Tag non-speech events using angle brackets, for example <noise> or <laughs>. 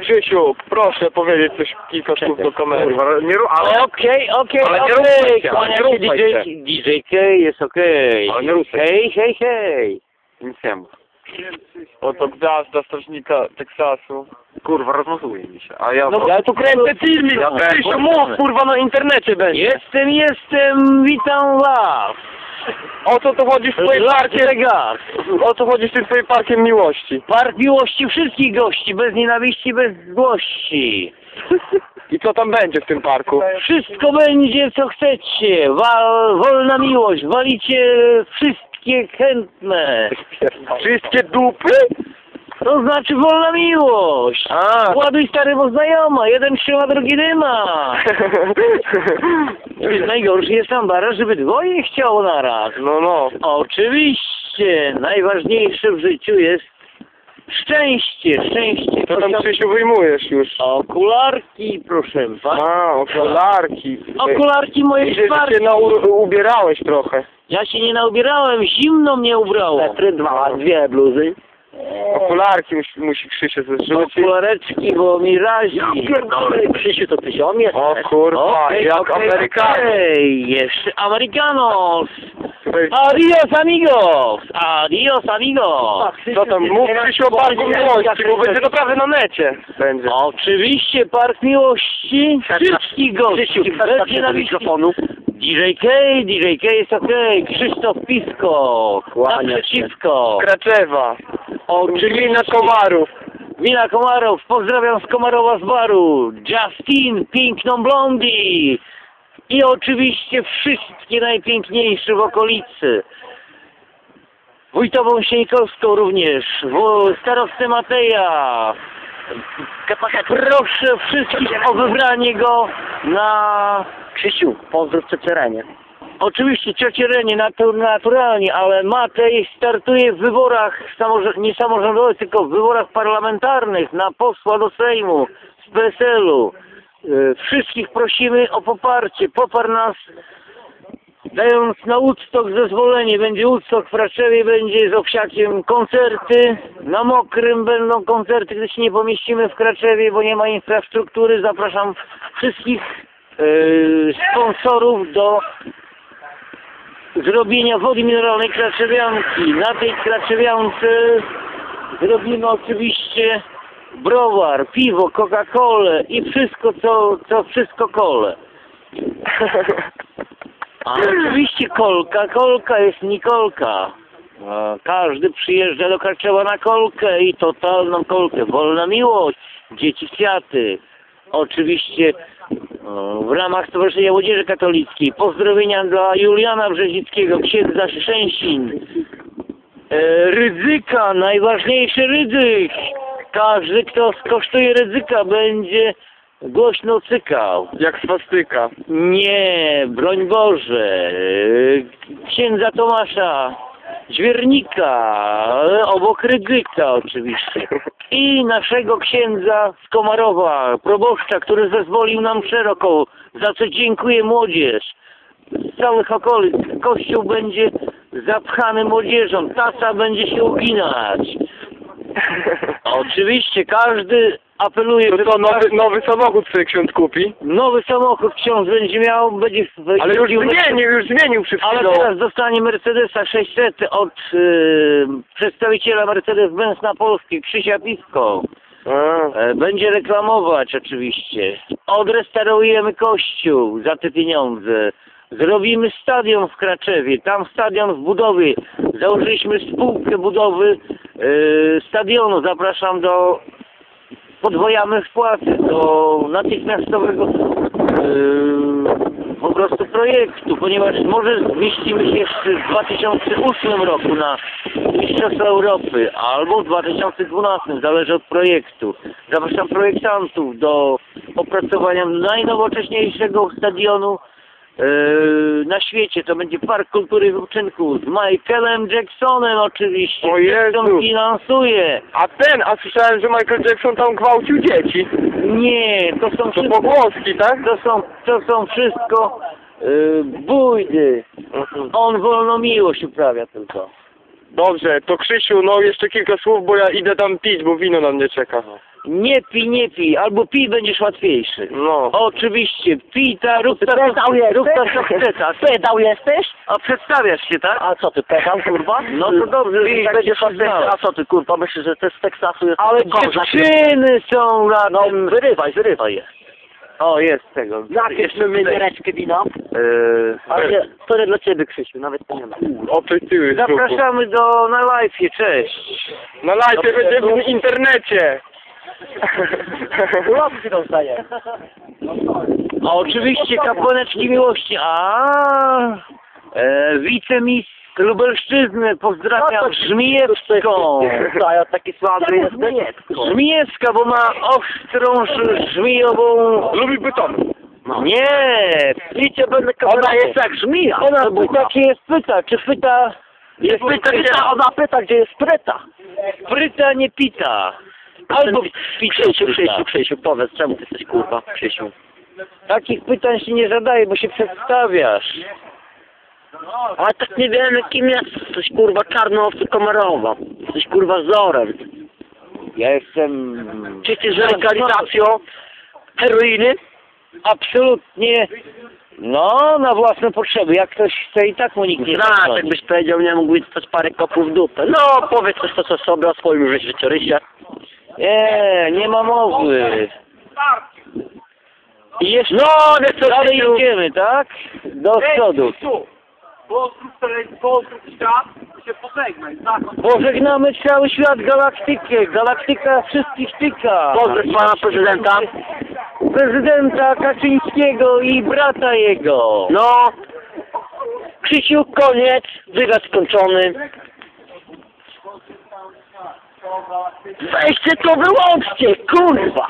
Krzysiu, proszę powiedzieć coś, kilka słów do kamery. Kurwa, nie ru... ale... Okej, okej, Ale nie okej, się, kłania nie się DJ, się. DJ K jest okej. Ale nie ruszaj Hej, hej, hej. Nic nie mów. Oto gwiazda strażnika Teksasu. Kurwa, rozmazuje mi się. A ja... No, Ja tu kręcę filmik, Ja też. Krzysiu, mów, kurwa, na internecie będzie. Jestem, jestem, witam was. O co tu chodzi w Las parkiem? Vegas. O co chodzi z tym twoim parkiem miłości? Park miłości wszystkich gości, bez nienawiści, bez złości. I co tam będzie w tym parku? Wszystko będzie, co chcecie. Wal, wolna miłość, walicie wszystkie chętne. Wszystkie dupy? To znaczy wolna miłość. A. Ładuj starego znajoma, jeden trzyma, drugi dyma. <laughs> Najgorszy jest ambara, żeby dwoje chciało naraz. No, no. Oczywiście, najważniejsze w życiu jest szczęście, szczęście. Co tam, Krzysiu, wyjmujesz już? Okularki, proszę pana. A, okularki. Okularki moje Widzę, że się nau- ubierałeś trochę. Ja się nie naubierałem, zimno mnie ubrało. dwa, dwie bluzy. Okularki musi, musi Krzysiu zrzucić. Okulareczki, bo mi razi. Krzysiu, to ty ziom? O kurwa, Okej, jak okej, Amerykanie. okej, jeszcze Americanos. Tutaj- Adios amigos, adios amigos. Co tam, mów Krzysiu o parku miłości, bo będzie naprawdę na necie. Będzie. Oczywiście Park Miłości, wszystkich gości, bez nienawiści. DJ K, DJ K jest okej, Krzysztof Pisko, Kłania się. naprzeciwko. Kraczewa. Oczywiście. Gmina Komarów. Wina Komarow, pozdrawiam z Komarowa z baru. Justin, piękną blondi. I oczywiście wszystkie najpiękniejsze w okolicy. Wójtową Sieńkowską również, starostę Mateja. Proszę wszystkich o wybranie go na... Krzysiu, pozdrów Cecerenie. Oczywiście ciocie Renie natu, naturalnie, ale Matej startuje w wyborach nie samorządowych, tylko w wyborach parlamentarnych na posła do Sejmu z PSL-u. E, Wszystkich prosimy o poparcie. Popar nas dając na Woodstock zezwolenie. Będzie Woodstock w Raszewie, będzie z Owsiakiem koncerty. Na Mokrym będą koncerty, gdy się nie pomieścimy w Kraczewie, bo nie ma infrastruktury. Zapraszam wszystkich e, sponsorów do zrobienia wody mineralnej kraczewianki. Na tej kraczewiance zrobimy oczywiście browar, piwo, Coca-Colę i wszystko, co, co wszystko kole. A oczywiście kolka, kolka jest Nikolka. Każdy przyjeżdża do Kraczewa na kolkę i totalną kolkę. Wolna miłość, dzieci kwiaty. Oczywiście w ramach Stowarzyszenia Młodzieży Katolickiej pozdrowienia dla Juliana Brzezickiego, księdza Szczęsin. E, ryzyka, najważniejszy ryzyk. Każdy, kto skosztuje ryzyka, będzie głośno cykał. Jak swastyka. Nie, broń Boże. Księdza Tomasza Dźwiernika, obok Rydzyka oczywiście. I naszego księdza z Komarowa, proboszcza, który zezwolił nam szeroko, za co dziękuję młodzież. Z całych okolic kościół będzie zapchany młodzieżą, tasa będzie się uginać. <laughs> Oczywiście każdy żeby co, nowy, nowy samochód sobie ksiądz kupi? nowy samochód ksiądz będzie miał, będzie Ale już jeździł- zmienił, już zmienił przed ale chwilą. teraz dostanie Mercedesa 600 od y, przedstawiciela Mercedes-Benz na Polski, Krzysia Pisko. A. E, będzie reklamować oczywiście. Odrestaurujemy kościół za te pieniądze. Zrobimy stadion w Kraczewie, tam stadion w budowie. Założyliśmy spółkę budowy y, stadionu. Zapraszam do podwojamy wpłaty do natychmiastowego yy, po prostu projektu, ponieważ może zmieścimy się jeszcze w 2008 roku na Mistrzostwa Europy albo w 2012, zależy od projektu. Zapraszam projektantów do opracowania najnowocześniejszego stadionu na świecie. To będzie Park Kultury i Wypoczynku z Michaelem Jacksonem oczywiście. O Jezu. Jackson finansuje. A ten, a słyszałem, że Michael Jackson tam gwałcił dzieci. Nie, to są To wszystko, pogłoski, tak? to są, to są wszystko yy, bójdy. On wolno miłość uprawia tylko. Dobrze, to Krzysiu, no jeszcze kilka słów, bo ja idę tam pić, bo wino na mnie czeka. Nie pij, nie pij, albo pij będziesz łatwiejszy. No. Oczywiście, pij ta, rób ta, Pedał jesteś? rób ta, co chce, tak. Pedał jesteś? A przedstawiasz się, tak? A co ty, pedał, kurwa? No to dobrze, Widzisz, tak będziesz a co ty, kurwa, myślisz, że ty z Teksasu jest Ale kozak? dziewczyny są na No, tym... wyrywaj, wyrywaj je. O, jest tego. Nakieśmy miniereczkę wina. Eee, Ale to nie dla ciebie, Krzysiu, nawet to nie ma. O, ty, ty. Zapraszamy do na live, cześć. Na live będzie w internecie. <laughs> Urobki dostaje. A oczywiście kapłaneczki miłości. A, e, wicemistrz Lubelszczyzny, pozdrawiam Żmijewską. A ja taki słaby jestem. Nie, Żmijewska, bo ma ostrą żmijową... Lubi bytom. Nie, Licie będę ona jest jak żmija. Ona pyta, czy jest pyta, czy pyta... Jest pyta, gdzie Pyta, ona pyta, gdzie jest pryta. Pryta, nie pita. Albo Krzysiu. Krzysiu, Krzysiu, powiedz, czemu ty jesteś kurwa, Krzysiu? Takich pytań się nie zadaje, bo się przedstawiasz. Ale tak nie wiemy, kim jest. Jesteś kurwa czarnoowcy komarowa. Jesteś kurwa zorem. Ja jestem... Czy jesteś za legalizacją heroiny? Absolutnie... No, na własne potrzeby. Jak ktoś chce i tak mu nikt nie Znasz, zabroni. jakbyś powiedział, nie mógłbyś dostać parę kopów w dupę. No, powiedz coś to co sobie o swoim życiorysie. Nie, nie ma mowy. I jeszcze... No, nie co Dalej idziemy, tak? Do przodu. Pożegnamy cały świat, galaktykę. Galaktyka wszystkich tyka. Pozdrow pana prezydenta. Prezydenta Kaczyńskiego i brata jego. No, Krzysiu, koniec, wywiad skończony. Weźcie to wyłączcie, kurwa!